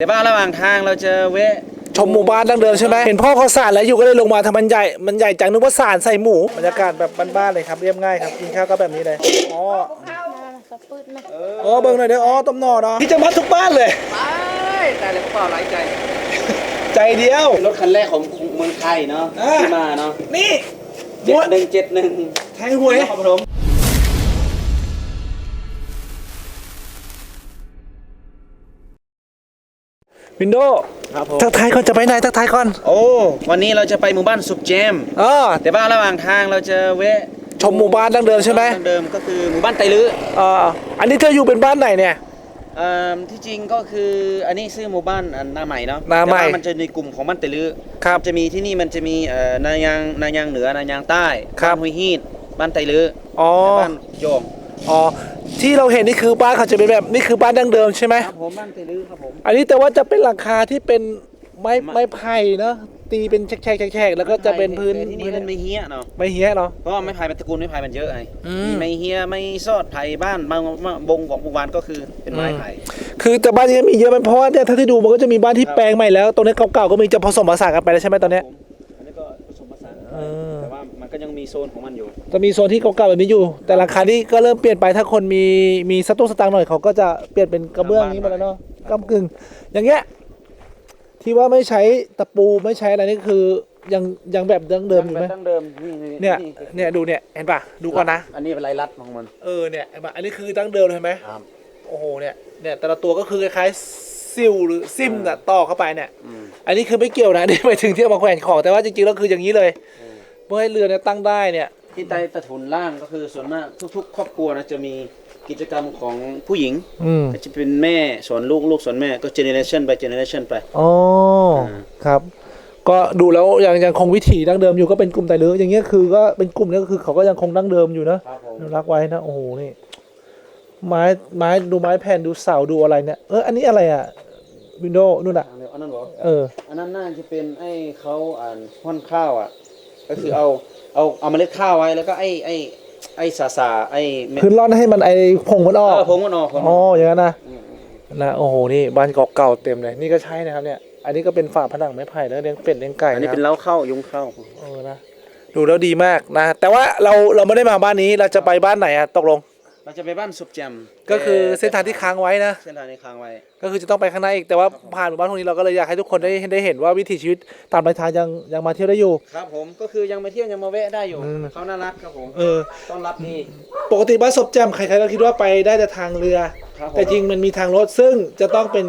แต่ว่าระหว่างทางเราจะแวะชมหมู่บ้านดั้งเดิมใช่ไหมเห็นพ่อเขาสารแล้วอยู่ก็เลยลงมาทำมันใหญ่ มันใหญ่จังนึกว่าสารใส่หมูบรรยากาศแบบบ้านๆเลยครับเรียบง่ายครับกินข้าวก็แบบนี้เลยอ๋อสปืดนะอ๋อเบิ่งหน่อยเด้ออ๋อต้มหน่อเนาะที่จะมัดทุกบ้านเลยไปแต่เลยพวกเราหลายใจ ใจเดียว รถคันแรกของเมืองไทยเนาะอ่าที่มาเนาะนี่เจ็ดหนึ่งเจ็ดหนึ่งแทงหวยนครปฐม วินโดว์ครับผม ทักทายก่อนจะไปไหนทักทายก่อนโอ้ วันนี้เราจะไปหมู่บ้านสุขแจม อ๋อแต่ว่าระหว่างทางเราจะแวะชมหมู่บ้านดั้งเดิมใช่ไหมทางเดิมก็คือหมู่บ้านไตลื้ออ่าอันนี้เธออยู่เป็นบ้านไหนเนี่ย เอ่อที่จริงก็คืออันนี้ชื่อหมู่บ้านอันนาใหม่เนาะนาใหม่แต่ว่มันจะในกลุ่มของบ้านไตลื้อครับจะมีที่นี่มันจะมีเอ่อนายางนายางเหนือนายางใต้ครับบ้านหุยฮีดบ้านไตลื้ออ๋อ และบ้านโยง อ๋อที่เราเห็นนี่คือบ้านเขาจะเป็นแบบนี่คือบ้านดั้งเดิมใช่ไหมครับผมบ้านไตลื้อครับผมอันนี้แต่ว่าจะเป็นหลังคาที่เป็นไม้ไม้ไม้ไผ่เนอะตีเป็นแฉกๆแฉกๆแล้วก็จะเป็นพื้นแต่ที่นี่พื้นมันไม่เฮี้ยเนาะไม่เหี้ยเนาะเพราะว่าไม้ไผ่เป็นตระกูลไม้ไผ่มันเยอะไงอืมมีไม้เฮี้ยไม้ซอดไผ่บ้านบางบางบงของหมู่บ้านก็คือเป็นไม้ไผ่คือแต่บ้านนี้มีเยอะไหมเพราะว่าเนี่ยถ้าที่ดูมันก็จะมีบ้านที่ครับแปลงใหม่แล้วตรงนี้เก่าๆก็มีจะผสมผสานกันไปแล้วใช่ไหมตอนเนี้ย เออ แต่ว่ามันก็ยังมีโซนของมันอยู่ จะมีโซนที่เก่าๆแบบนี้อยู่ แต่ราคานี่ก็เริ่มเปลี่ยนไปถ้าคนมีมีสตุ้งสตางค์หน่อยเขาก็จะเปลี่ยนเป็นกระเบื้องนี้มาแล้วเนาะกำกึ่งอย่างเงี้ยที่ว่าไม่ใช้ตะปูไม่ใช้อะไรนี่คือยังยังแบบดั้งเดิมอยู่ไหมดั้งเดิมนี่เนี่ยเนี่ยดูเนี่ยเห็นปะดูก่อนนะอันนี้เป็นลายลัดของมันเออเนี่ยเห็นปะอันนี้คือดั้งเดิมเลยเห็นไหมครับโอ้โหเนี่ยเนี่ยแต่ละตัวก็คือคล้ายๆซิลหรือซิมน่ะต่อเข้าไปเนี่ยอืมอันนี้คือไม่เกี่ยวนะนี่ไปถึงที่เอามาแขวนของแต่ว่าจริงๆแล้วคืออย่างนี้เลย เพื่อให้เรือเนี่ยตั้งได้เนี่ย ที่ใต้ตะถุนล่างก็คือส่วนมากทุก ๆ ครอบครัวนะจะมีกิจกรรมของผู้หญิงอืมจะเป็นแม่สอนลูกลูกสอนแม่ก็เจเนเรชันไปเจเนเรชันไป อ๋อครับ ก็ดูแล้วยังยังคงวิถีดั้งเดิมอยู่ก็เป็นกลุ่มไตเรืออย่างเงี้ยคือก็เป็นกลุ่มนี้ก็คือเขาก็ยังคงดั้งเดิมอยู่นะรับผมอนุรักษ์ไว้นะโอ้โหนี่ไม้ไม้ดูไม้แผ่นดูเสาดูอะไรเนี่ยเอออันนี้อะไรอะวินโดว์นู่นอะอันนั้นเหรอเออ อันนั้นน่าจะเป็นไอ้เขาอ่านห้อนข้าวอะ ก็คือเอาเอาเอาเมล็ดข้าวไว้แล้วก็ไอ้ไอ้ไอ้สาสาไอ้เม็ดพื้นร่อนให้มันไอผงมันออกเออผมก็นอกผมอ๋ออย่างนั้นนะอืมนะโอ้โหนี่บ้านเก่าๆเต็มเลยนี่ก็ใช่นะครับเนี่ย อันนี้ก็เป็นฝาผนังไม้ไผ่แล้วเลี้ยงเป็ดเลี้ยงไก่อันนี้ะเป็นเล้าเข้ายุงเข้า เออนะดูแล้วดีมากนะแต่ว่าเราเราไม่ได้มาบ้านนี้เราจะไปบ้านไหนอะตกลง เราจะไปบ้านสุบแจมก็คือเส้นทางที่ค้างไว้นะ เส้นทางนี้ค้างไว้ ก็คือจะต้องไปข้างหน้าอีกแต่ว่าผ่านหมู่บ้านตรงนี้เราก็เลยอยากให้ทุกคนได้ได้เห็นว่าวิถีชีวิตตามรายทางยังยังมาเที่ยวได้อยู่ ครับผมก็คือยังมาเที่ยวยังมาแวะได้อยู่อืมเขาน่ารักครับผมเออต้อนรับดีปกติบ้านศพแจมใครๆก็คิดว่าไปได้แต่ทางเรือครับผมแต่จริงมันมีทางรถซึ่งจะต้องเป็น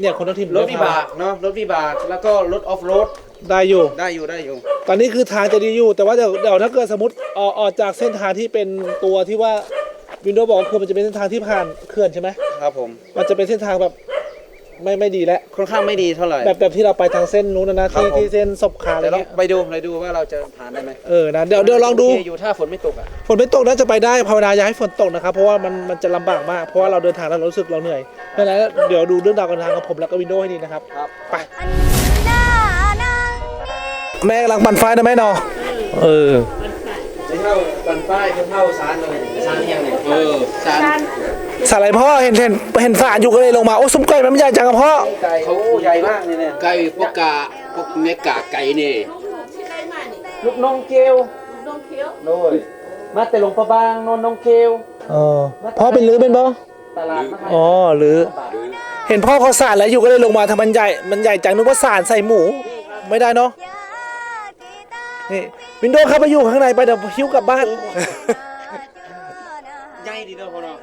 เนี่ยคนท้องถิ่นรถวิบากเนาะรถวิบากแล้วก็รถออฟโรดได้อยู่ได้อยู่ได้อยู่ ตอนนี้คือทางจะดีอยู่ แต่ว่าเดี๋ยวเดี๋ยวถ้าเกิดสมมติออกออกจากเส้นทางที่เป็นตัวที่ว่า วินโดว์บอกว่าคือมันจะเป็นเส้นทางที่ผ่านเขื่อนใช่ไหมครับผมมันจะเป็นเส้นทางแบบไม่ไม่ดีแล้วค่อนข้างไม่ดีเท่าไหร่ แบบแบบที่เราไปทางเส้นนู้นนะนะที่ครับผม ที่เส้นศพขาอะไรแต่เราเงี้ยไปดูไปดูว่าเราจะผ่านได้ไหมเออนะเดี๋ยวเดี๋ยวลองดูโเคอยู่ถ้าฝนไม่ตกอะ ฝนไม่ตกน่าจะไปได้ภาวนาอย่าให้ฝนตกนะครับเพราะว่ามันมันจะลำบากมากเพราะว่าเราเดินทางแล้วเรารู้สึกเราเหนื่อยดังนั้นเดี๋ยวดูเรื่องราวการเดินทางกับผมแล้วก็วินโดว์ให้ดีนะครับ ครับ ไป แม่กำลังปั่นไฟนะแม่เนอะเออ จะเท่าบันป้ายจะเท่าสารเลยสาร เที่ยงเนี่ยเออสารสาอะไรพ่อเห็นเห็นเห็นสารอยู่ก็เลยลงมาโอ้ซุ้มไก่มันใหญ่จังอะพ่อไก่เขาใหญ่มากเลยเนี่ยไก่พวกกาพวกเนื้อกาไก่นี่ลูกน้องเกลโดยมาแต่หลวงพระบางนนน้องเกลเออพ่อเป็นรื้อเป็นบ่ตลาดมาให้อ๋อหรือเห็นพ่อเขาสารแล้วอยู่ก็เลยลงมาทำมันใหญ่มันใหญ่จังนึกว่าสารใส่หมูไม่ได้เนาะนี่วินโดว์เข้าไปอยู่ข้างในไปเดี๋ยวหิ้วกลับบ้านใหญ่ ดีเนาะพ่อเนาะ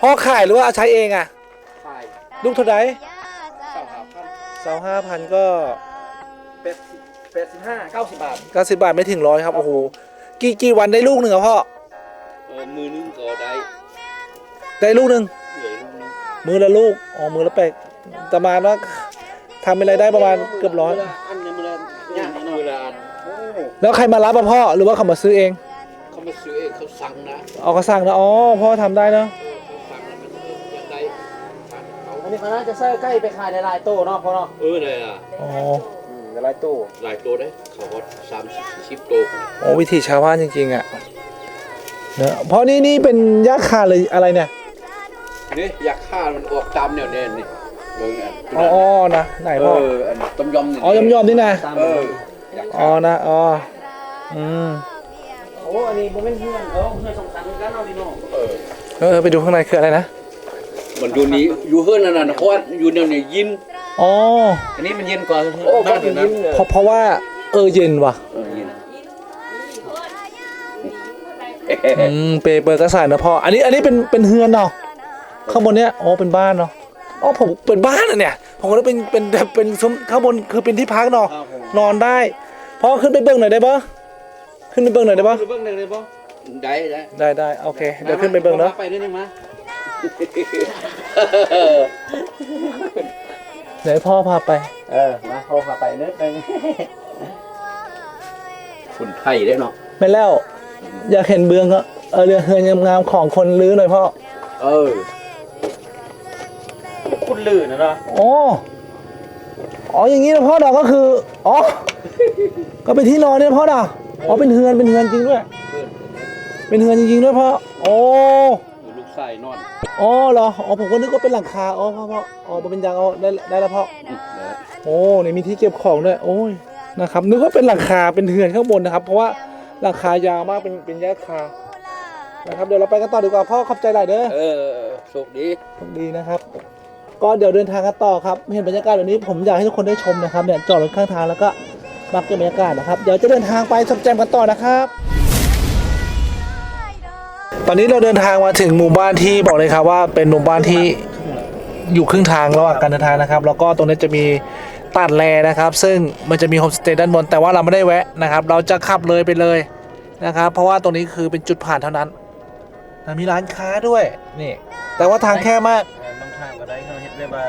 พ่อขายหรือว่าเอาใช้เองอะขายลูกเท่าไหร่สามพันสาวห้าพันก็แปดสิบแปดสิบห้าเก้าสิบบาทเก้าสิบบาทไม่ถึงร้อยครับโอ้โหกี่กี่วันได้ลูกหนึ่งอะพ่อเออมือนึงก็ได้ได้ลูกหนึ่งเหลือลูกนึงมือละลูกอ๋อมือละแปดประมาณว่าทำเป็นรายได้ประมาณเกือบร้อย อันเนี่ยมือละย่างเนาะเวลาโอ้แล้วใครมารับอะพ่อหรือว่าเขามาซื้อเอง เขามาซื้อเองเขา สั่งนะเอาเขาสั่งนะอ๋อพ่อทำได้เนาะเขาสั่งแล้วมันเออยังได้สั่งเขาอันนี้มันน่าจะเสื้อใกล้ไปขายในลายโต้เนาะพ่อเนาะเออเนี่ยอะอ๋ออืมในลายโต้หลายตัวได้เขาฮอตสามสิบสี่สิบตัวโอ้วิถีชาวบ้านจริงๆอะเนอะเพราะนี่นี่เป็นยาคาเลยอะไรเนี่ยนี่อยากฆ่ามันออกตามแนวแน่นนี่อเบิ่งอันอ๋ออ๋อนะไหนเอพ่อออันต้มยำนี่อ๋อยอมยอมๆนี่นะตามเอออยากอ๋อนะอ๋ออืมโอ้อันนี้บ่แม่นเพื่อนเออเพื่อนสงสารเหมือนกันเนาะพี่น้องเออเออไปดูข้างในคืออะไรนะ มันอยู่นี่อยู่เฮือนนั่นน่ะเพราะว่าอยู่แนวนี้ยินอ๋ออันนี้มันเย็นกว่าโอ้ก็บ้านยิอื่นนะนเลยเพราะเพราะว่าเออเย็นว่ะเออยินอืมเปเปอร์ก็ใส่นะพ่ออันนี้อันนี้เป็นเป็นเฮือนเนาะข้างบนเนี้ยอ๋อเป็นบ้านเนาะอ๋อผมเป็นบ้านอะเนี่ยผมก็เลยเป็นเป็นเป็นเป็นซุ้มข้างบนคือเป็นที่พักเนาะครับผมนอนได้พ่อขึ้นไปเบิ้งหน่อยได้ปะ ขึ้นไปเบิ้งหน่อยได้ปะดูเบิ่งได้เลยบ่ได้ได้ได้ได้โอเค เดี๋ยวขึ้นไปเบิ้งเนาะไปด้วยนึงมาเดี๋ยวให้พ่อพาไป เออ มาเขาพาไปเนิดนึงคนไทยได้เนาะไม่แล้ว อยากเห็นเบื้องก็เออเรือเฮือนงามๆของคนลื้อหน่อยพ่อ เออคุณลื่นนะเนาะอ๋ออ๋ออย่างนี้นะพ่อดอกก็คือ อ๋อ ก็เป็นที่นอนเนี่ยพ่อดอก อ๋อเป็นเฮือนเป็นเฮือนจริงด้วย เป็นเฮือนจริงๆด้วยพ่อโอ้อยู่ลูกชายนอนอ๋อเหรออ๋อผมก็นึกว่าเป็นหลังคาอ๋อพ่อพ่ออ๋อเป็นยางเอาได้ได้แล้วพ่ออืมเออโอ้นี่มีที่เก็บของด้วยโอ้ยนะครับ นึกว่าเป็นหลังคาเป็นเฮือนข้างบนนะครับ เพราะว่าหลังคายาวมากเป็นเป็นแยกคานะครับเดี๋ยวเราไปกันต่อดีกว่าพ่อขอบใจหลายเด้อเออเออโชคดีโชคดีนะครับก็เดี๋ยวเดินทางกันต่อครับ เห็นบรรยากาศแบบนี้ผมอยากให้ทุกคนได้ชมนะครับเนี่ยจอดรถข้างทางแล้วก็ มาเก็บบรรยากาศนะครับ เดี๋ยวจะเดินทางไปชมแจมกันต่อนะครับ ตอนนี้เราเดินทางมาถึงหมู่บ้านที่บอกเลยครับว่าเป็นหมู่บ้านที่อยู่ครึ่งทางระหว่างการเดินทางนะครับ แล้วก็ตรงนี้จะมีตัดแลนะครับ ซึ่งมันจะมีโฮมสเตย์ด้านบน แต่ว่าเราไม่ได้แวะนะครับ เราจะขับเลยไปเลยนะครับ เพราะว่าตรงนี้คือเป็นจุดผ่านเท่านั้นแล้วมีร้านค้าด้วยนี่ แต่ว่าทางแคบมากน้องทางก็ได้เขาเฮ็ดได้มา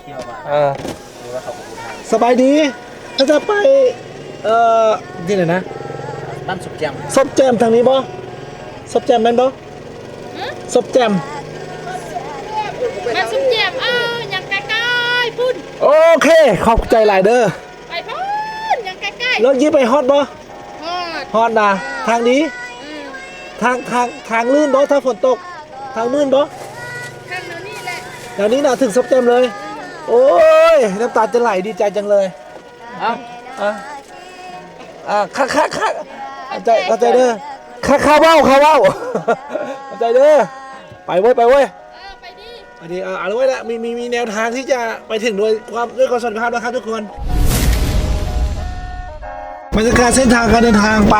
เที่ยวมาอ่าหรือว่าเขาก็ทางสบายดี ถ้าจะไปเอ่อที่ไหนนะบ้านสุกแจมซบแจมทางนี้บ่ซบแจมแม่นบ่ซบแจมมาสุมเจียมเอ้ายังใกล้ๆพุ่นโอเค ขอบใจหลายเด้อไปพุ่นยังใกล้รถยี่ไปฮอดบ่ๆฮอดฮอดนะทางนี้อืมทางทางทางลื่นบ่ถ้าฝนตก ทางลื่นบ่ข้างนู้นนี่แหละเดี๋ยวนี้น่ะถึงซับเต็มเลย โอ้ยน้ำตาจะไหลดีใจจังเลย เอ้าอะอะค่าค่าค่าเข้าใจเข้าใจเด้อค่าค่าเว้าค่าเว้าเข้าใจเด้อไปเว้ยไปเว้ยเออไปดิอันนี้เอาเอาไว้ละมีมีมีแนวทางที่จะไปถึงด้วยความด้วยความสวัสดิภาพนะครับทุกคนบรรยากาศเส้นทางการเดินทางไป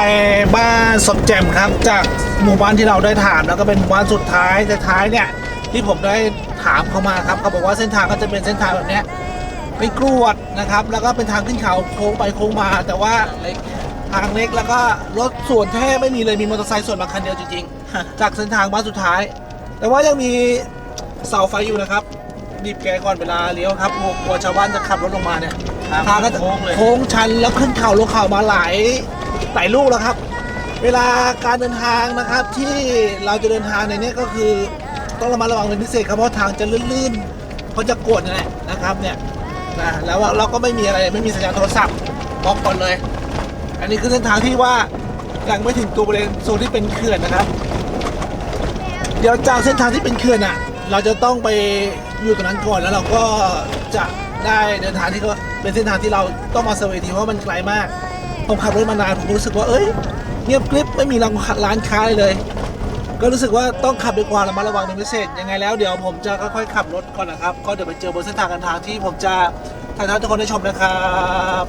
บ้านสมแจ่มครับ จากหมู่บ้านที่เราได้ถามแล้วก็เป็นหมู่บ้านสุดท้ายท้ายๆเนี่ยที่ผมได้ถามเขามาครับเขาบอกว่าเส้นทางก็จะเป็นเส้นทางแบบเนี้ ยเป็นกรวดนะครับ แล้วก็เป็นทางขึ้นเขาโค้งไปโค้งมา แต่ว่าทางเล็กแล้วก็รถส่วนแทบไม่มีเลยมีมอเตอร์ไซค์ส่วนมาคันเดียวจริงๆ จากเส้นทางบ้านสุดท้าย แต่ว่ายังมีเสาไฟอยู่นะครับรีบแกก่อนเวลาเลี้ยวครับกลัวกลัวชาวบ้านจะขับรถลงมาเนี่ยทางก็จะโค้งเลยโค้งชันแล้วขึ้นเขาลงเขามาหลายหลายลูกแล้วครับ เวลาการเดินทางนะครับที่เราจะเดินทางในเนี้ก็คือ ต้องระมัดระวังเป็นพิเศษครับเพราะทางจะลื่นๆเขาจะกดนั่นแหละนะครับเนี่ย นะแล้วเราก็ไม่มีอะไรไม่มีสัญญาณโทรศัพท์บล็อกก่อนเลย อันนี้คือเส้นทางที่ว่ายังไม่ถึงตัวบริเวณโซนที่เป็นเขื่อนนะครับ เดี๋ยวจากเส้นทางที่เป็นเขื่อนอะ เราจะต้องไปอยู่ตรงนั้นก่อนแล้วเราก็จะได้เดินทางที่ก็เป็นเส้นทางที่เราต้องมาเซอร์เวย์ทีเพราะมันไกลมากผมขับรถมานานผมรู้สึกว่าเอ้ยเงียบกริบไม่มีร้านร้านค้าเลยเลย ก็รู้สึกว่าต้องขับด้วยความระมัดระวังเป็นพิเศษยังไงแล้วเดี๋ยวผมจะค่อยๆขับรถก่อนนะครับ ก็เดี๋ยวไปเจอบนเส้นทางการทางที่ผมจะ ถ่ายทอดให้ทุกคนได้ชมนะครับ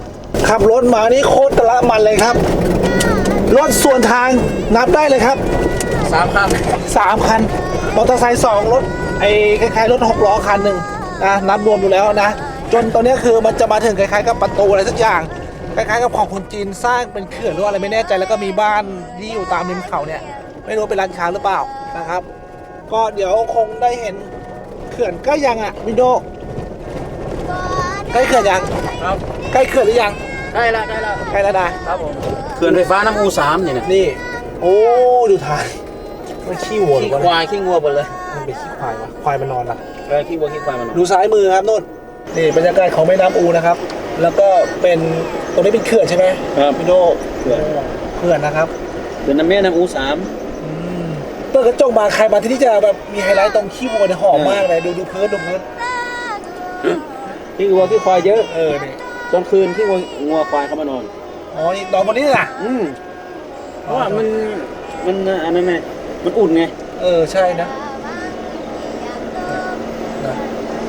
ขับรถมานี่โคตรตะละมันเลยครับ รถส่วนทางนับได้เลยครับ สามคันสามคันมอเตอร์ไซค์สองรถไอ้คล้ายๆรถหกล้อคันหนึ่งนะนับรวมดูแล้วนะ จนตอนนี้คือมันจะมาถึงคล้ายๆกับประตูอะไรสักอย่าง คล้ายๆกับของคนจีนสร้างเป็นเขื่อนหรือว่าอะไรไม่แน่ใจแล้วก็มีบ้านที่อยู่ตามริมเขาเนี่ย ไม่รู้เป็นร้านค้าหรือเปล่านะครับ ก็เดี๋ยวคงได้เห็นเขื่อนใกล้ยังอะวินโด ใกล้เขื่อนยังครับใกล้เขื่อนหรือยังได้ละได้ละใกล้แล้วนะครับผมเขื่อนไฟฟ้าน้ำอูสามเนี่ยนะนี่โอ้ดูทางมันขี้วัวหรือขี้เปล่าวคายขี้งัวหมดเลยมันเป็นขี้ควายวะควายมันนอนละเออขี้วัวขี้ควายมันดูซ้ายมือครับนุ่นนี่บรรยากาศของแม่น้ำอูนะครับ แล้วก็เป็นตรงนี้เป็นเขื่อนใช่ไหมครับพี่โดเขื่อนเขื่อนนะครับเขื่อนน้ำแม่น้ำอูสาม อืมเปิดกระจกมาใครมาที่นี่จะแบบมีไฮไลท์ตรงขี้วัวเนี่ยหอมมากเลยดูดูพื้นดูพื้น ที่วัวที่ควายเยอะเออนี่ตอนคืนที่วัวงัวควายเขามานอน อ๋อนี่นอนบนนี้น่ะ อืมเพราะว่ามันมันอันนั้นไงมันอุ่นไง เออใช่นะนะ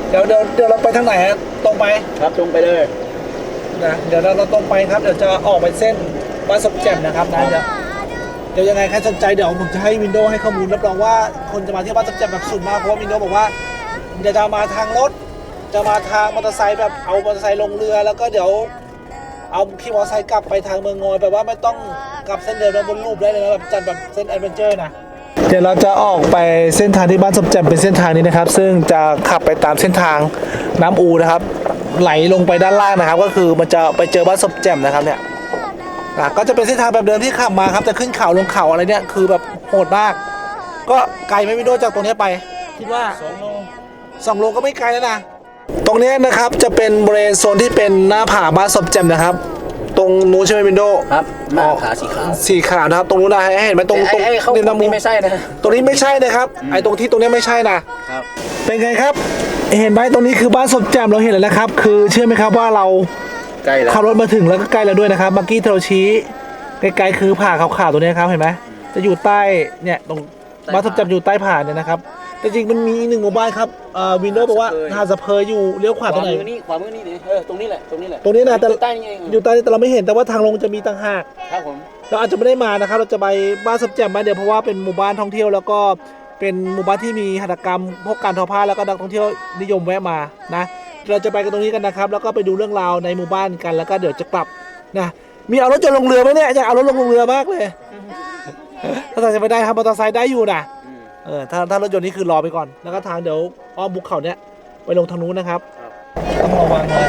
เดี๋ยวเดี๋ยวเดี๋ยวเราไปทางไหนฮะตรงไปครับตรงไปเลยนะเดี๋ยวเราเราตรงไปครับเดี๋ยวจะออกไปเส้นบ้านสมแจ่มนะครับนะเดี๋ยวเดี๋ยวยังไงใครสนใจเดี๋ยวผมจะให้วินโดว์ให้ข้อมูลรับรองว่าคนจะมาที่บ้านสมแจ่มแบบสุดมากเพราะว่าวินโดว์บอกว่าเดี๋ยวจะมาทางรถ จะมาทางมอเตอร์ไซค์แบบเอามอเตอร์ไซค์ลงเรือแล้วก็เดี๋ยวเอาขี่มอเตอร์ไซค์กลับไปทางเมืองงอยแบบว่าไม่ต้องกลับเส้นเดิมแล้วบนรูปได้เลยนะแบบจัดแบบเส้นแอดเวนเจอร์นะเดี๋ยวเราจะออกไปเส้นทางที่บ้านสมแจมเป็นเส้นทางนี้นะครับ ซึ่งจะขับไปตามเส้นทางน้ำอูนะครับ ไหลลงไปด้านล่างนะครับ ก็คือมันจะไปเจอบ้านสมแจมนะครับเนี่ยก็จะเป็นเส้นทางแบบเดิมที่ขับมาครับจะขึ้นเขาลงเขาอะไรเนี่ยคือแบบโหดมาก ก็ไกลไม่วิโดจากตรงนี้ไป คิดว่าสองโลสองโลก็ไม่ไกลแล้วนะ ตรงเนี้ยนะครับจะเป็นบริเวณโซนที่เป็นหน้าผาบ้านสมแจ่มนะครับ ตรงนู้นใช่ไหมวินโดครับหน้าขาสีขาวสีขาวนะครับ ตรงนู้นนะให้เห็นไหมตรงตรงไอ้ไอ้เขาริมน้ำมูนี่ไม่ใช่นะตรงนี้ไม่ใช่นะครับไอ้ตรงที่ตรงเนี้ยไม่ใช่นะครับเป็นไงครับ เห็นไหมตรงนี้คือบ้านสมแจ่มเราเห็นแล้วนะครับ คือเชื่อไหมครับว่าเราใกล้แล้วขับรถมาถึงแล้วก็ใกล้แล้วด้วยนะครับเมื่อกี้ที่เราชี้ไกลๆคือผ่าขาวๆตัวเนี้ยครับเห็นไหมจะอยู่ใต้เนี่ยตรงบ้านสมแจ่มอยู่ใต้ผ่าเนี่ยนะครับ แต่จริงมันมีอีกหนึ่งหมู่บ้านครับเอ่อวินโดว์บอกว่าหาดสะเพยอยู่เลี้ยวขวาขตรวางไหน มือนี่ขวามือนี่ดิเออตรงนี้แหละตรงนี้แหละตรงนี้นะแต่ อยู่ใต้นี่เองอยู่ใต้นี่แต่เราไม่เห็นแต่ว่าทางลงจะมีต่างหาก ครับผมเราอาจจะไม่ได้มานะครับ เราจะไปบ้านสมแจ่มบ้านเดียวเพราะว่าเป็นหมู่บ้านท่องเที่ยวแล้วก็เป็นหมู่บ้านที่มีหัตถกรรมพวกการทอผ้าแล้วก็นักท่องเที่ยวนิยมแวะมานะ เราจะไปกันตรงนี้กันนะครับ แล้วก็ไปดูเรื่องราวในหมู่บ้านกันแล้วก็เดี๋ยวจะกลับนะมีเอารถจนต์ลงเรือไหมเนี่ยอยากเอารถลงลงเรือมากเลย ถ้าทางจะไปได้ครับมอเตอร์ไซค์ได้อยู่นะอืม เออถ้าถ้ารถยนต์นี่คือรอไปก่อน แล้วก็ทางเดี๋ยวอ้อมบุกเขาเนี่ยไปลงทางนู้นนะครับ ต้องระวังเลย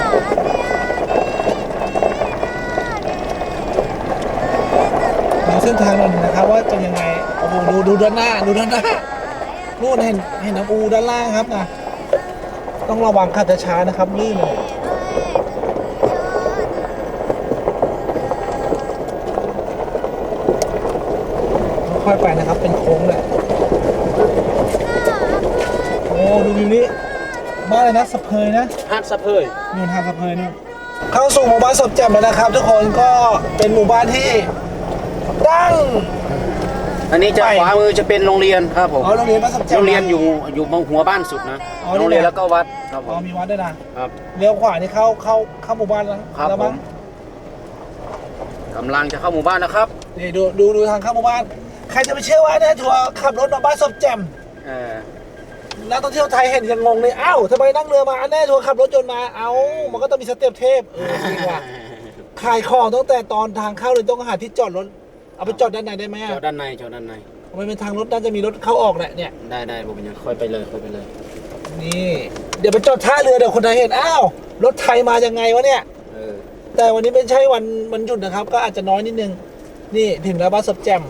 ดูเส้นทางหน่อยนะครับว่าจะยังไงโอ้โหดูดูด้านหน้าดูด้านหน้านู่นเห็นเห็นน้ำอูด้านล่างครับนะต้องระวังขับช้าๆนะครับลื่นเลยค่อยๆไปนะครับเป็นโค้งเลยโอ้ ดูวิวนี้บ้านอะไรนะสะเพยนะหาดสะเพยนู่นทางสะเพยนู่นเข้าสู่หมู่บ้านสมแจ่มแล้วนะครับ ทุกคนก็เป็นหมู่บ้านที่ดังอันนี้จะไป ขวามือจะเป็นโรงเรียนครับผมอ๋อโรงเรียนบ้านสมแจ่ม โรงเรียนอยู่อยู่หัวบ้านสุดนะอ๋อนี่โรงเรียนแล้วก็วัดครับผอ๋อมมีวัดด้วยนะครับ เลี้ยวขวานี่เข้าเข้าเข้าหมู่บ้านแล้วครับแล้วผมั้งมกำลังจะเข้าหมู่บ้านนะครับนี่ดูดูดูทางเข้าหมู่บ้าน ใครจะไปเชื่อว่าเนี่ยทัวร์ขับรถมาบ้านสมแจ่ม เออ นักท่องเที่ยวไทยเห็นยังงงเลยอ้าวทำไมนั่งเรือมาอันแน่ทัวร์ขับรถยนต์มา เอ้า มันก็ต้องมีสเต็ปเทพเออจริงว่ะขายของตั้งแต่ตอนทางเข้าเลยต้องหาที่จอดรถ เอาไปจอดด้านในได้ไหมจอะอดด้านในจอดด้านใน มันเป็นทางรถน่าจะมีรถเข้าออกแหละเนี่ย ได้ได้ผมยังค่อยไปเลยค่อยไปเลย นี่ เดี๋ยวไปจอดท่าเรือเดี๋ยวคนไทยเห็น อ้าว รถไทยมายังไงวะเนี่ย เออแต่วันนี้ไม่ใช่วันวันหยุดนะครับ ก็อาจจะน้อยนิดนึง นี่ถึงแล้วบ้านสบแจม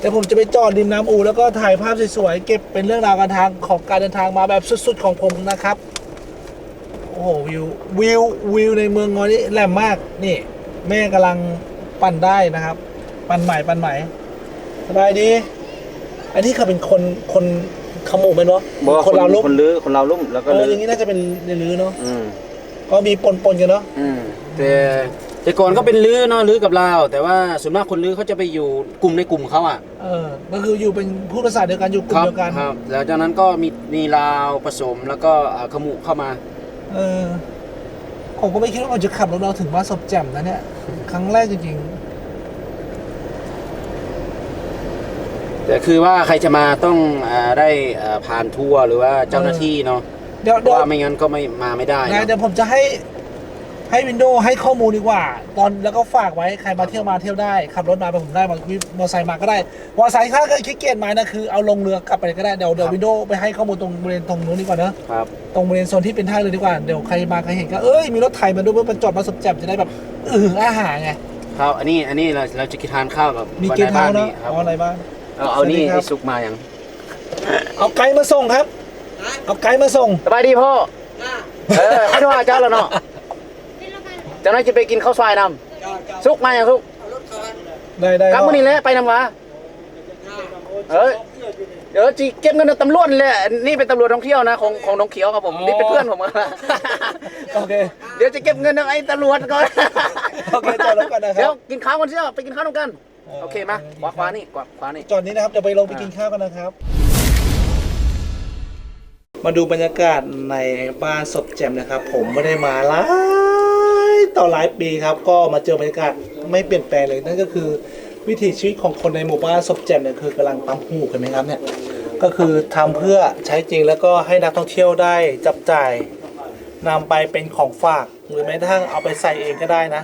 แต่ผมจะไปจอดริมน้ำอูแล้วก็ถ่ายภาพสวยๆเก็บเป็นเรื่องราวการทางของการเดินทางมาแบบสุดๆของผมนะครับ โอ้โหวิววิววิวในเมืองงอยนี่แหลมมากนี่ แม่กำลังปั่นได้นะครับ ปั่นใหม่ปั่นใหม่สบายดี อันนี้เขาเป็นคนคนขโมกไหมเนาะคนเราวลุกคนลื้อคนเราลุ่มแล้วก็เออลื้อย่างนี้น่าจะเป็นในรื้อเนาะอืมก็มีปนๆกันเนาะอืมแต่ แต่ก่อนก็เป็นลื้อเนาะลื้อกับลาวแต่ว่าส่วนมากคนลื้อเขาจะไปอยู่กลุ่มในกลุ่มเขาอะเออก็คืออยู่เป็นผู้ภาษาเดียวกันอยู่กลุ่มเดียวกันครับแล้วจากนั้นก็มีมีลาวผสมแล้วก็อ่าขมุเข้ามา เออผมก็ไม่คิดว่าผมจะขับรถเราถึงบ้านศพแจ่มนะเนี่ยครั้งแรกจริงแต่คือว่าใครจะมาต้องอาได้อ่าผ่านทัวร์หรือว่าเจ้าหน้าที่เนาะๆเดี๋ยวเพเดี๋ยวราะว่าไม่งั้นก็ไม่มาไม่ได้นะเนาะเดี๋ยวผมจะให้ ให้วินโดว์ให้ข้อมูลดีกว่า ตอนแล้วก็ฝากไว้ใครมาเที่ยวมาเที่ยวได้ขับรถมาไปผมได้มอมอไซค์มาก็ได้มอไซค์ถ้าเกิดขี้เกียจมานะคือเอาลงเรือกลับไปก็ได้เดี๋ยวเดี๋ยววินโดว์ไปให้ข้อมูลตรงบริเวณตรงนู้นดีกว่าเนอะครับ ตรงบริเวณโซนที่เป็นท่าเรือดีกว่าเดี๋ยวใครมาใครเห็นก็เอ้ยมีรถไถมาด้วยเพื่อมาจอดมาสบแจ่มจะได้แบบอือหืออาหารไงครับอันนี้อันนี้เราเราจะกินทานข้าวกับมีวันเกในมเท้าบ้านเนาะนี่ครับเอาอะไรบ้าง เอาเอานี่สวัสดีครับให้สุกมาอย่างเอาไกด์มาส่งครับ เอาไกด์มาส่งสบายดีพ่อเออให้ดูอาเจ้าแล้วเนาะเจ้าน้อยจะไปกินข้าวซอยนำสุกมาอย่างสุกได้ได้กลับมื้อนี้แหละไปนำวะเอ้ยเดี๋ยวจีเก็บเงินกับตำรวจเลยนี่เป็นตำรวจท่องเที่ยวนะของของน้องเขียวครับผมนี่เป็นเพื่อนผมอะโอเคเดี๋ยวจะเก็บเงินกับไอ้ตำรวจก่อนโอเคจอดรถก่อนนะครับเดี๋ยวกินข้าวกันเชียวไปกินข้าวด้วยกันโอเคมาขวาขวานี่ขวาขวานี่จอดนี้นะครับเดี๋ยวไปลงไปกินข้าวกันนะครับ มาดูบรรยากาศในบ้านศพแจ่มนะครับ ผมไม่ได้มาหลาย ต่อหลายปีครับ ก็มาเจอบรรยากาศไม่เปลี่ยนแปลงเลยนั่นก็คือ วิถีชีวิตของคนในหมู่บ้านศพแจ่มเนี่ยคือกำลังปั๊มหูกันไหมครับเนี่ยก็คือทำเพื่อใช้จริงแล้วก็ให้นักท่องเที่ยวได้จับจ่ายนำไปเป็นของฝาก หรือแม้กระทั่งเอาไปใส่เองก็ได้นะ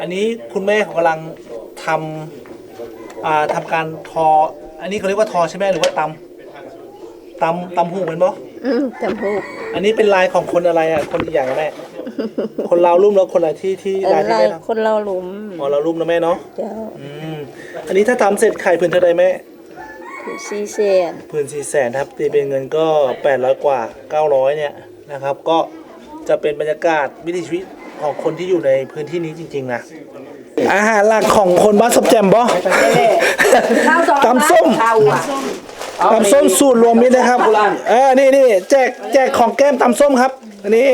อันนี้คุณแม่เขากำลังทำอ่าทำการทอ อันนี้เขาเรียกว่าทอใช่ไหมหรือว่าตำตำตำหูเป็นบ่อืมจำพูกอันนี้เป็นลายของคนอะไรอะคนอีกอย่างนะแม่ คนลาวรุ่มแล้วคนอะไรที่ที่ลายที่อะไรแม่ทคนเราหลุมำอ๋อลาวรุ่มนะแม่เนาะเจ้าอืมอันนี้ถ้าทำเสร็จไข่พื้นเท่าใดแม่ ซีเซนพื้นสี่แสนครับตีเป็นเงินก็แปดร้อยกว่าเก้าร้อยเนี่ยนะครับ ก็จะเป็นบรรยากาศวิถีชีวิตของคนที่อยู่ในพื้นที่นี้จริง ๆ นะ อาหารหลักของคนบ้านสบแจมบ่ตำส้มตำส้มสูตรรวมมิตรนะครับ เออนี่นี่แจกแจกของแก้มตำส้มครับอั นนี้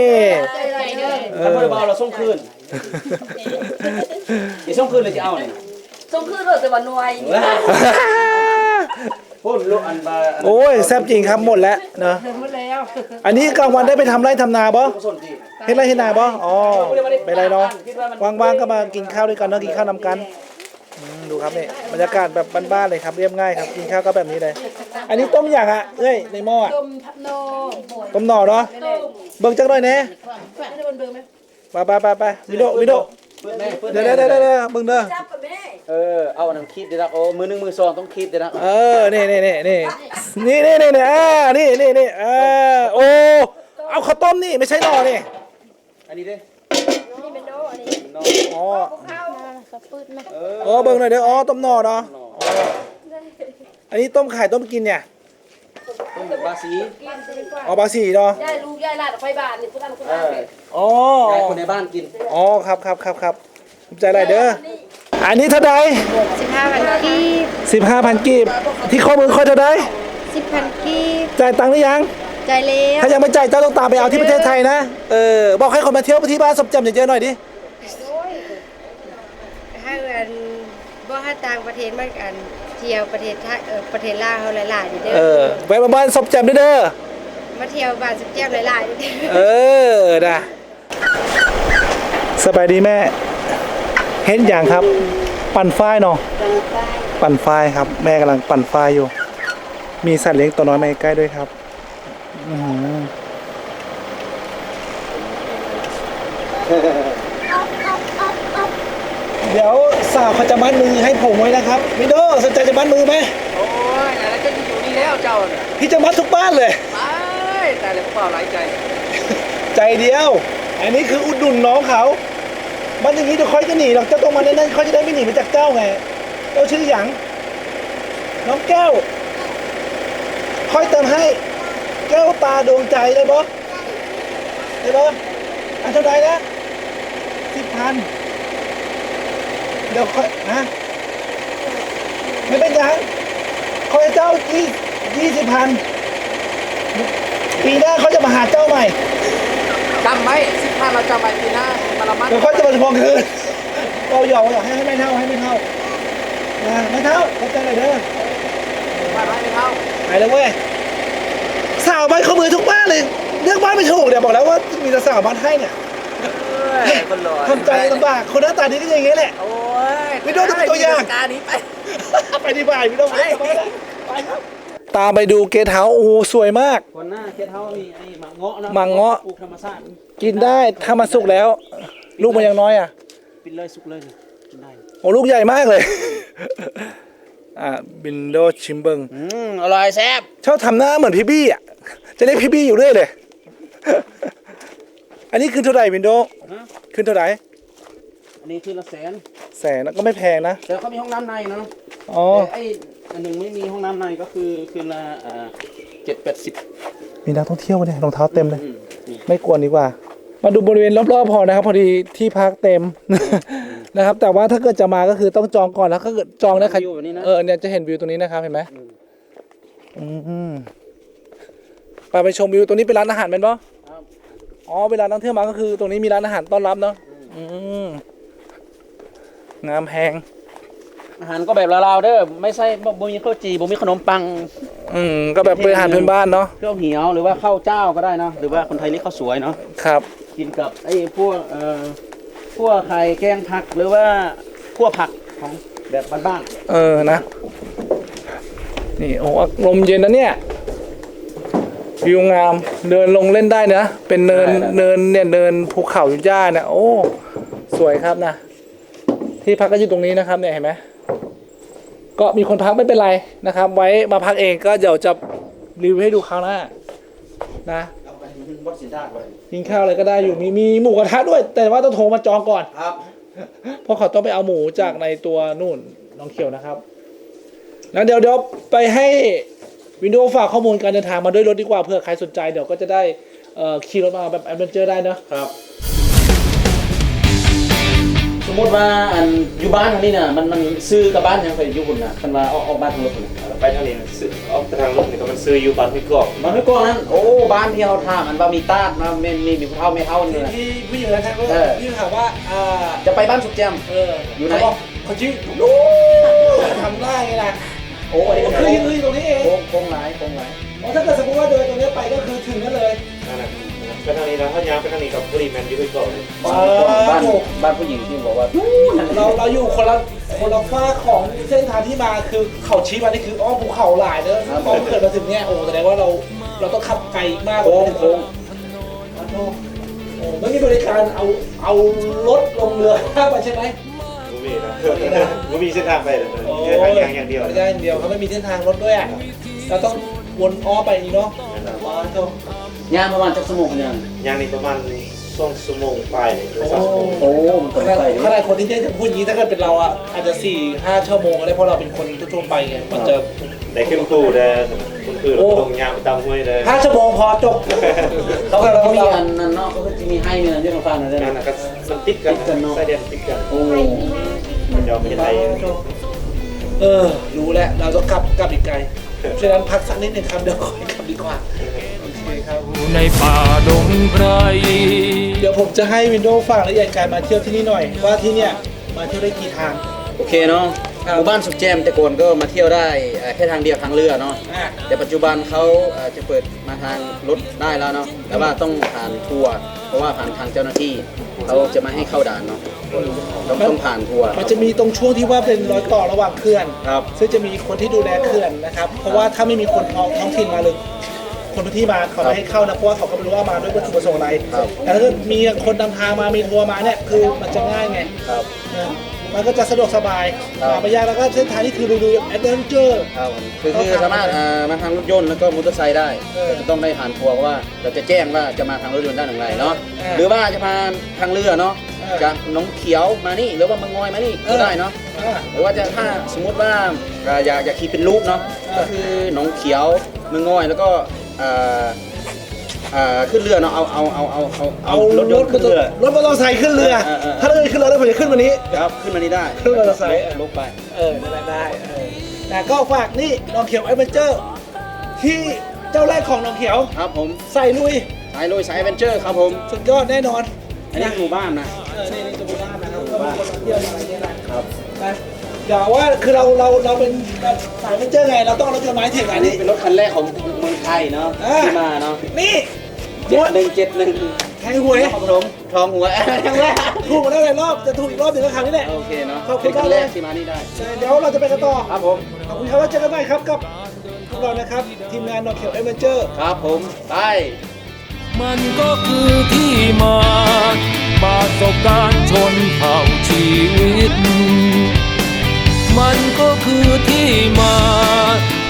ถ้าพูดเบาเราส่งคืนอีส่งคืนเลยจะเอาเนี่ยส่งขึ้นรถแต่ว่าหน่วยพูดลูกอันบาโอ้ยแซ่บจริงครับหมดแล้วเนอะหมดแล้วอันนี้กลางวันได้ไปทำไร่ทำนาบ่ส่วนที่เฮ็ดไร่เฮ็ดนาบ่อ๋อไปไรเนาะว่างๆก็มากินข้าวด้วยกันเนาะกินข้าวนำกัน อืมดูครับนี่บรรยากาศแบบบ้านๆเลยครับเรียบง่ายครับกินข้าวก็แบบนี้เลย อันนี้ต้มอย่างอะเอ้ยในหม้ออะต้มทับโนต้มหน่อเนาะเบิ่งจักหน่อยแหน่แฝงได้บนเบอร์ไหมไปไปไปไปวิโดวิโดเพื่อนแม่เพื่อนเดี๋ยวเดี๋ยวเดี๋ยวเดี๋ยวเบิ่งเด้อจับกับแม่เออเอาอันนั้นคิดเดี๋ยวนะโอ้มือหนึ่งมือสองต้องคิดเดี๋ยวนะเออนี่นี่นี่นี่นี่นี่นี่นี่อ่านี่นี่นี่เออโอ้เอาข้าวต้มนี่ไม่ใช่หน่อนี่อันนี้ดินี่เป็นโนอันนี้น้องอ๋อข้าวนะ สะปืดนะเออเออเบิ่งหน่อยเด้ออ๋อต้มหน่อเนาะอ๋ออันนี้ต้มไข่ต้มกินเนี่ยต้มบาสีกินจะดีกว่าอ๋อบาสีเนาะยายลูกยายหลานไฟบ้านนี่ทุกท่านทุกเอท่านอเลยอ๋อให้คนในบ้านกินอ๋อครับครับครับครับขอบใจอะไรเด้ออันนี้เท่าใดสิบห้าพันกีบสิบห้าพันกีบที่ข้อมือค่อยเท่าใดสิบพันกีบจ่ายตังค์หรือยังใจเลี้ยวถ้ายังไม่จ่ายเจ้าต้องตามไปเอาที่ประเทศไทยนะเออบอกให้คนมาเที่ยวที่บ้านสมจำเยอะๆหน่อยดิ ถ้าอัน บ่ถ้าต่างประเทศมันอันเที่ยวประเทศไทยเออประเทศลาวเฮาหลายๆอยู่เด้เอออแวะมาบ้านสมจำด้วยเด้อมาเที่ยวบ้านสุแก้วหลายๆอยู่เด้อเออนะสบายดีแม่ เห็นอย่างครับ ปั่นฝ้ายเนาะปั่นฝ้ายครับ แม่กำลังปั่นฝ้ายอยู่ มีสัตว์เลี้ยงตัวน้อยมาใกล้ด้วยครับอื้อหือ เดี๋ยวสาวเขาจะมัดมือให้ผมไว้นะครับมิโดสนใจจะมัดมือไหมโอ้ยอะไรจะอยู่นี่แล้วเจ้าน่ะพี่จะมัดทุกบ้านเลยไปแต่เลยพวกเราหลายใจ ใจเดียว อันนี้คืออุดหนุนน้องเขา มันอย่างนี้เดี๋ยวค่อยจะหนีหรอกเจ้าต้องมาแน่นๆค่อยจะได้ไม่หนีไปจากเจ้าไงเจ้าชื่อหยังน้องแก้ว ค่อยเติมให้ แก้วตาดวงใจได้บอได้บออันเท่าไหรนะสิบพัน เดี๋ยวค่อยฮะไม่เป็นหยังค่อยให้เจ้ายี่ยี่สิบพันปีหน้าเขาจะมาหาเจ้าใหม่จำไว้สิบพันเราจำไว้ปีหน้ามาละมันเดี๋ยวเขาจะมาทวงคืนเราหยอกเราหยอกให้ให้ไม่เท่าให้ไม่เท่านะไม่เท่าเข้าใจหน่อยเด้อบ้านไว้ไม่เท่าไปเลยเว้ยสาวบ้านเขามือทุกบ้านเลยเลือกบ้านไม่ถูกเดี๋ยวบอกแล้วว่ามีแต่สาวบ้านให้เนี่ย เฮ้ยคนหล่อทำใจลำบากคนหน้าตาดีก็อย่างเงี้ยแหละ โอ้ยไม่โดนเป็นตัวอย่างการนี้ไป ไปดีกว่าพี่ต้องไปไปครับ ตามไปดูเกทเฮาส์โอ้โหสวยมาก คนหน้าเคสเฮามีไอ้หมากเงาะนะหมากเงาะ ปลูกธรรมชาติกินได้ถ้ามันสุกแล้ว ลูกมันยังน้อยอะ ปิดเลยสุกเลยนี่กินได้โอ้ลูกใหญ่มากเลย อ่าบินโดชิมเบิงอืมอร่อยแซ่บชอบทำหน้าเหมือนพี่บี้อะ จะเรียกพี่บี้อยู่เรื่อยเลย อันนี้คือเท่าไหร่วินโดว์ฮะคือเท่าไหร่อันนี้คือละแสน แสนก็ไม่แพงนะแต่เขามีห้องน้ำในนะอ๋อแต่ไอ้อันหนึ่งไม่มีห้องน้ำในก็คือคือละอ่าเจ็ดแปดสิบมีนักท่องเที่ยวมาเนี่ยรองเท้าเต็มเลยอืมนี่ไม่กวนดีกว่า มาดูบริเวณรอบๆพอนะครับ พอดีที่พักเต็มนะครับ แต่ว่าถ้าเกิดจะมาก็คือต้องจองก่อนแล้วถ้าเกิดจองนะใครวิวแบบนี้นะเออเนี่ยจะเห็นวิวตรงนี้นะครับเห็นไหมอืมไปไปชมวิวตรงนี้เป็นร้านอาหารเป็นปะ อ๋อเวลานักเที่ยวมาก็คือ ตรงนี้มีร้านอาหารต้อนรับเนาะอืมงามแพงอาหารก็แบบลาวๆเด้อไม่ใช่บ่บ่มีข้าวจีบ่มีขนมปัง อืมก็แบบเป็นอาหารพื้นบ้านเนาะข้าวเหนียวหรือว่าข้าวเจ้าก็ได้เนาะหรือว่าคนไทยเรียกข้าวสวยเนาะครับ กินกับไอ้พวกเอ่อพวกไข่แกงผักหรือว่าพวกผักของแบบบ้านเออนะ นี่โอ้ลมเย็นนะเนี่ย วิวงามเดินลงเล่นได้นะเป็นเนินเนินเนี่ยเนินภูเขาหญ้าเนี่ยโอ้ สวยครับนะที่พักก็อยู่ตรงนี้นะครับเนี่ยเห็นไหมก็มีคนพักไม่เป็นไรนะครับ ไว้มาพักเองก็เดี๋ยวจะรีวิวให้ดูคราวหน้านะๆเอาไปวัดสินธาตุไปกินข้าวอะไรก็ได้อยู่มีมีหมูกระทะด้วย แต่ว่าต้องโทรมาจองก่อน ครับ เพราะเขาต้องไปเอาหมูจากในตัวนู่นน้องเขียวนะครับ แล้วเดี๋ยวเดี๋ยวไปให้ วินโดว์ฝากข้อมูลการเดินทางมาด้วยรถดีกว่าเผื่อใครสนใจเดี๋ยวก็จะได้เอ่อขี่รถมาแบบแอดเวนเจอร์ได้เนอะครับ สมมติว่าอันอยู่บ้านทางนี้น่ะมันมันซื้อกับบ้านยังไปอยู่คุณน่ะคันว่าออกออกบ้านทางรถคุณน่ะไปทางนี้ซื้อออกไปทางรถนี่ก็มันซื้ออยู่บ้านห้วยกอกบ้านไม่กว้างนั้นโอ้บ้านที่เราทำมันว่ามีตาดมาเมนมีมีผู้เฒ่าไม่เฒ่านี่แหละที่ผู้หญิงนะครับก็เออพี่ถามว่าอ่าจะไปบ้านสุกแจม เอออยู่ไหน เขาบอกเขาชื่อนู้นทำได้ไงล่ะ โอ้อันนี้ก็คือโค้ยังงคืออยู่ตรงนี้เองโค้งโค้งหลายโค้งหลายอ๋อถ้าเกิดสมมติว่าเดินตรงนี้ไปก็คือถึงนั่นเลยนั่นแหละไปทางนี้แล้วถ้าย้ายไปทางนี้กับบริแมนอยู่ห้วยกอกเลยอ๋อบ้านถูกบ้านผู้หญิงที่บอกว่าเราเราอยู่คนละคนละฝ้ากของเส้นทางที่มาคือเขาชี้มานี่คืออ้อมภูเขาหลายเนอะพอเกิดมาถึงเนี่ยโอ้แสดงว่าเราเราต้องขับไกลมากโค้งโค้งโอ้โหโอ้ไม่มีบริการเอาเอารถลงเรือข้ามไปใช่ไหม กูมีนะกูมีเส้นทางไปเลยแค่ทางยางอย่างเดียวไม่ได้อย่างเดียวเขาไม่มีเส้นทางรถด้วยอะเราต้องวนอ้อมไปอีกเนาะว้าวโธ่ยามประมาณจักสมงยังยางนี่ประมาณสองชั่วโมงไปเลยหรือสามชั่วโมงโอ้มันต้องขนาดใส่ขนาดคนที่จะพูดอย่างนี้ถ้าเกิดเป็นเราอะอาจจะสี่ห้าชั่วโมงก็ได้เพราะเราเป็นคนทั่วๆไปไงมันจะได้ขึ้นคู่ได้คุณคือเราตรงยางไปตามห้วยได้ห้าชั่วโมงพอจบเขาก็จะมีอันนั้นเนาะเขาก็จะมีให้เงินเยอะมาฟังหน่อยได้ไหมนั่นนะก็มันติดกันไส้เดือนติดกันโอ้ มันจะไม่ได้เออ รู้แล้ว เราต้องกลับกลับอีกไกลฉะนั้นพักสักนิดหนึ่งครับเดี๋ยวค่อยกลับดีกว่า โอเคครับ ในป่าดงไพรเดี๋ยวผมจะให้วินโดว์ฝากละเอียดการมาเที่ยวที่นี่หน่อย ว่าที่เนี่ยมาเที่ยวได้กี่ทาง โอเคเนาะครับหมู่บ้านสุกแจมแต่ก่อนก็มาเที่ยวได้เอ่อแค่ทางเดียวทางเรือเนาะอะ แต่ปัจจุบันเขาเอ่อจะเปิดมาทางรถได้แล้วเนาะแต่ว่าต้องผ่านทัวร์เพราะว่าผ่านทางเจ้าหน้าที่เขาจะไม่ให้เข้าด่านเนาะ ต้องต้องผ่านทัวร์ มันจะมีตรงช่วงที่ว่าเป็นรอยต่อระหว่างเขื่อน ครับ ซึ่งจะมีคนที่ดูแลเขื่อนนะครับ เพราะว่าถ้าไม่มีคนท้องท้องถิ่นมาเลยคนพื้นที่มาเขาไม่ให้เข้านะเพราะว่าเขาก็ไม่รู้ว่ามาด้วยวัตถุประสงค์อะไร ครับ แต่ถ้าเกิดมีคนนำทางมามีทัวร์มาเนี่ยคือมันจะง่ายไงครับ นะมันก็จะสะดวกสบายครับหาไม่ยากแล้วก็เส้นทางนี่คือดูๆแอดเวนเจอร์ ครับผมคือคือสามารถเอ่อมาทางรถยนต์แล้วก็มอเตอร์ไซค์ได้เออแต่จะต้องได้ผ่านทัวร์เพราะว่าเราจะแจ้งว่าจะมาทางรถยนต์ได้อย่างไรเนาะเออ หรือว่าจะผ่านทางเรือเนาะเออ จากหนองเขียวมานี่หรือว่าเมืองงอยมานี่เอก็อได้เนาะอ่าหรือว่าจะถ้าสมมติว่าเอ่ออยากอยากขี่เป็นรูปเนาะเออก็คือหนองเขียวเมืองงอยแล้วก็เอ่อเอ่อขึ้นเรือเนาะเอาเอาเอาเอาเอาเอารถยรนถต์ขึ้นเรือ รถมอเตอร์ไซค์ขึ้นเรือ เออเออเออ ถ้าเราขึ้นเรือแล้วผมจะขึ้นวันนี้ ครับขึ้นมานี่ได้ขึ้นมอเตอร์ไซค์ลงไป เออนั่นแหละได้เออแต่ก็ฝากนี่น้องเขียวแอดเวนเจอร์ที่เจ้าแรกของน้องเขียว ครับผมใส่ลุย สายลุยสายแอดเวนเจอร์ครับผม สุดยอดแน่นอนอันนี้หมู่บ้านนะเออนี่นี่จะหมู่บ้านนะครับก็มีคนมาเที่ยวมาอะไรเงี้ยนะครับนะอย่าว่าคือเราเราเราเป็นแบบสายแอดเวนเจอร์ไงเราต้องเอารถยนต์ไม้ถึงอัอันนนี้นี้ เป็นรถคันแรกของเมืองไทยเนาะอ่า ที่มาเนาะนี่เจ็ดหนึ่งเจ็ดหนึ่งแทงหวยครับผมทองหัวครั้งแรกถูกมาแล้วหลายรอบจะถูกอีกรอบหนึ่งก็คราวนี้แหละ โอเคเนาะขอบคุณเป็นคันมากเลยแรกที่มานี่ได้ เดี๋ยวเราจะไปกันต่อครับผม ขอบคุณครับแล้วเจอกันใหม่ครับกับพวกเรานะครับทีมงานนอเขียวแอดเวนเจอร์ ครับผม ไป มันก็คือที่มา ประสบการณ์ชนเผ่าชีวิต มันก็คือที่มา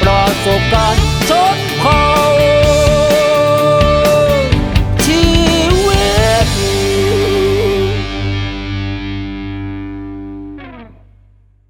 ประสบการณ์ชนเผ่า